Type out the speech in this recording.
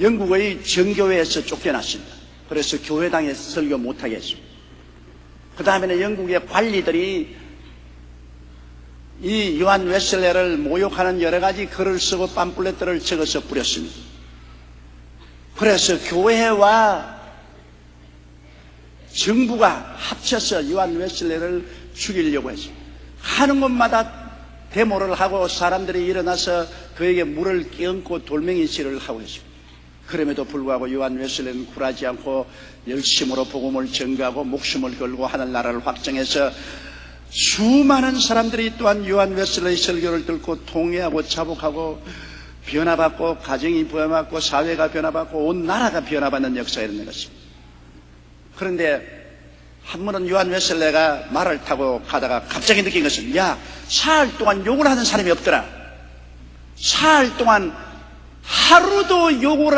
영국의 정교회에서 쫓겨났습니다. 그래서 교회당에서 설교 못하게 했습니다. 그 다음에는 영국의 관리들이 이 요한 웨슬레를 모욕하는 여러 가지 글을 쓰고 팜플렛들을 적어서 뿌렸습니다. 그래서 교회와 정부가 합쳐서 요한 웨슬레를 죽이려고 했습니다. 하는 곳마다 데모를 하고 사람들이 일어나서 그에게 물을 끼얹고 돌멩이질을 하고 있습니다. 그럼에도 불구하고 요한 웨슬레는 굴하지 않고 열심으로 복음을 전가하고 목숨을 걸고 하늘나라를 확정해서 수많은 사람들이 또한 요한 웨슬레의 설교를 듣고 통회하고 자복하고 변화받고 가정이 변화받고 사회가 변화받고 온 나라가 변화받는 역사가 있는 것입니다. 그런데 한 번은 요한 웨슬레가 말을 타고 가다가 갑자기 느낀 것은 야 사흘 동안 욕을 하는 사람이 없더라. 사흘 동안 하루도 욕을